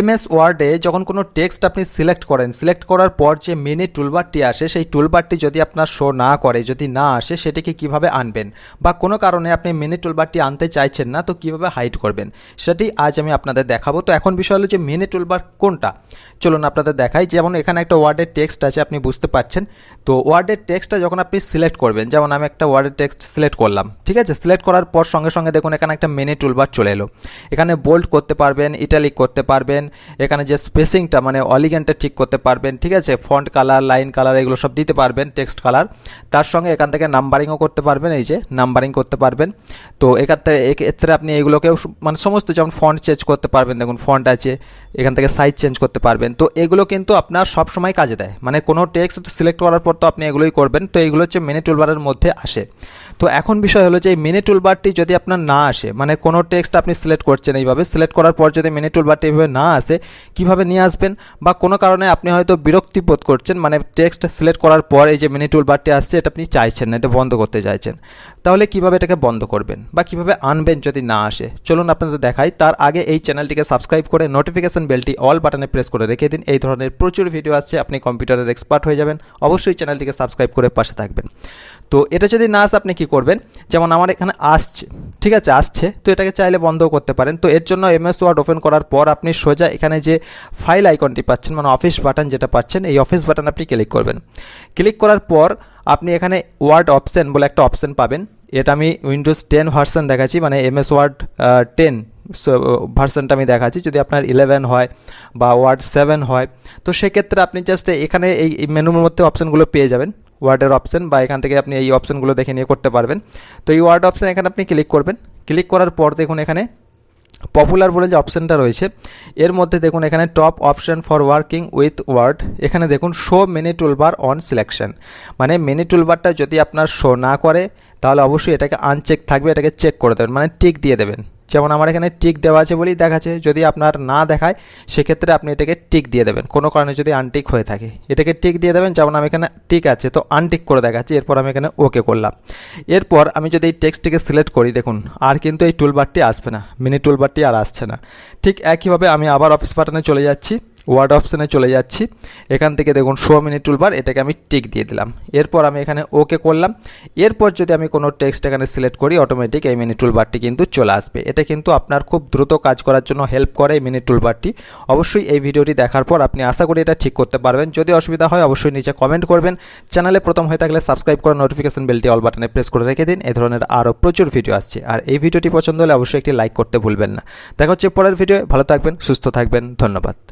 MS ওয়ার্ডে যখন কোনো টেক্সট আপনি সিলেক্ট করেন, সিলেক্ট করার পর যে মিনি টুলবারটি আসে, সেই টুলবারটি যদি আপনার শো না করে, যদি না আসে, সেটিকে কীভাবে আনবেন? বা কোনো কারণে আপনি মিনি টুলবারটি আনতে চাইছেন না, তো কীভাবে হাইড করবেন? সেটি আজ আমি আপনাদের দেখাবো। তো এখন বিষয় হলো যে মিনি টুলবার কোনটা? চলুন আপনাদের দেখাই। যেমন এখানে একটা ওয়ার্ডের টেক্সট আছে, আপনি বুঝতে পারছেন। তো ওয়ার্ডের টেক্সটটা যখন আপনি সিলেক্ট করবেন, যেমন আমি একটা ওয়ার্ডের টেক্সট সিলেক্ট করলাম, ঠিক আছে? সিলেক্ট করার পর সঙ্গে সঙ্গে দেখুন এখানে একটা মিনি টুলবার চলে এলো। এখানে বোল্ড করতে পারবেন, ইটালিক করতে পারবেন এখানে যে স্পেসিংটা মানে অলিগেন্টটা ঠিক করতে পারবেন, ঠিক আছে? ফন্ট কালার লাইন কালার এগুলো সব দিতে পারবেন টেক্সট কালার তার সঙ্গে এখান থেকে নাম্বারিংও করতে পারবেন, এই যে নাম্বারিং করতে পারবেন। তো এক্ষেত্রে এক্ষেত্রে আপনি এগুলোকেও মানে সমস্ত যেমন ফন্ট চেঞ্জ করতে পারবেন, দেখুন ফন্ট আছে, এখান থেকে সাইজ চেঞ্জ করতে পারবেন। তো এগুলো কিন্তু আপনার সব সময় কাজে দেয়। মানে কোনো টেক্সট সিলেক্ট করার পর তো আপনি এগুলোই করবেন। তো এগুলো হচ্ছে মিনি টুলবারের মধ্যে আসে। তো এখন বিষয় হলো যে, এই মিনি টুলবারটি যদি আপনার না আসে মানে কোনো টেক্সট আপনি সিলেক্ট করছেন এইভাবে সিলেক্ট করার পর যদি মিনি টুলবারটি এইভাবে না আসে কীভাবে নিয়ে আসবেন বা কোনো কারণে আপনি হয়তো বিরক্তি বোধ করছেন মানে টেক্সট সিলেক্ট করার পর এই যে মিনি টুলবারটি আসছে, এটা আপনি চাইছেন না, এটা বন্ধ করতে চাইছেন। তাহলে কীভাবে এটাকে বন্ধ করবেন বা কীভাবে আনবেন যদি না আসে? চলুন আপনাদের দেখাই। তার আগে এই চ্যানেলটিকে সাবস্ক্রাইব করে নোটিফিকেশন বেলটি অল বাটনে প্রেস করে রেখে দিন। এই ধরনের প্রচুর ভিডিও আসছে, আপনি কম্পিউটারের এক্সপার্ট হয়ে যাবেন। অবশ্যই চ্যানেলটিকে সাবস্ক্রাইব করে পাশে থাকবেন। তো এটা যদি না আসে, আপনি কি করবেন? যেমন আমার এখানে আসছে, ঠিক আছে, আসছে, তো এটাকে চাইলে বন্ধও করতে পারেন। তো এর জন্য এমএস ওয়ার্ড ওপেন করার পর আপনি সোজা এখানে যে ফাইল আইকনটি পাচ্ছেন মানে অফিস বাটন যেটা পাচ্ছেন, এই অফিস বাটন আপনি ক্লিক করবেন। ক্লিক করার পর আপনি এখানে ওয়ার্ড অপশন বলে একটা অপশন পাবেন। এটা আমি উইন্ডোজ টেন ভার্সন দেখাচ্ছি মানে এমএস ওয়ার্ড টেন ভার্সনটা আমি দেখাচ্ছি। যদি আপনার ইলেভেন হয় বা ওয়ার্ড সেভেন হয়, তো সেক্ষেত্রে আপনি জাস্ট এখানে এই মেনুর মধ্যে অপশানগুলো পেয়ে যাবেন। ওয়ার্ডের অপশন বা এখান থেকে আপনি এই অপশানগুলো দেখে নিয়ে করতে পারবেন। তো এই ওয়ার্ড অপশান এখানে আপনি ক্লিক করবেন। ক্লিক করার পর দেখুন এখানে পপুলার বলে যে অপশানটা রয়েছে, এর মধ্যে দেখুন এখানে top option for working with Word এখানে দেখুন show mini toolbar on selection মানে মিনি টুলবারটা যদি আপনার শো না করে, তাহলে অবশ্যই এটাকে আনচেক থাকবে, এটাকে চেক করে দেবেন মানে টিক দিয়ে দেবেন। যেমন আমার এখানে টিক দেওয়া আছে বলেই দেখাচ্ছে। যদি আপনার না দেখায়, সেক্ষেত্রে আপনি এটাকে টিক দিয়ে দেবেন। কোনো কারণে যদি আনটিক হয়ে থাকে। এটাকে টিক দিয়ে দেবেন, যেমন আমি এখানে টিক আছে, তো আনটিক করে দেখাচ্ছি। এরপর আমি এখানে ওকে করলাম। এরপর আমি যদি এই টেক্সটটিকে সিলেক্ট করি, দেখুন, আর কিন্তু এই টুলবারটি আসবে না। মিনি টুলবারটি আর আসছে না। ঠিক একইভাবে আমি আবার অফিস বাটনে চলে যাচ্ছি। ওয়ার্ড অপশানে চলে যাচ্ছি। এখান থেকে দেখুন শো মিনিট টুলবার এটাকে আমি টিক দিয়ে দিলাম। এরপর আমি এখানে ওকে করলাম। এরপর যদি আমি কোনো টেক্সট এখানে সিলেক্ট করি অটোমেটিক এই মিনি টুলবারটি কিন্তু চলে আসবে। এটা কিন্তু আপনার খুব দ্রুত কাজ করার জন্য হেল্প করে এই মিনি টুলবারটি অবশ্যই এই ভিডিওটি দেখার পর আপনি আশা করি এটা ঠিক করতে পারবেন। যদি অসুবিধা হয়, অবশ্যই নিচে কমেন্ট করবেন। চ্যানেলে প্রথম হয়ে থাকলে সাবস্ক্রাইব করে নোটিফিকেশন বেলটি অল বাটনে প্রেস করে রেখে দিন। এই ধরনের আরও প্রচুর ভিডিও আসছে। আর এই ভিডিওটি পছন্দ হলে অবশ্যই একটি লাইক করতে ভুলবেন না। দেখা হচ্ছে পরের ভিডিও ভালো থাকবেন, সুস্থ থাকবেন। ধন্যবাদ।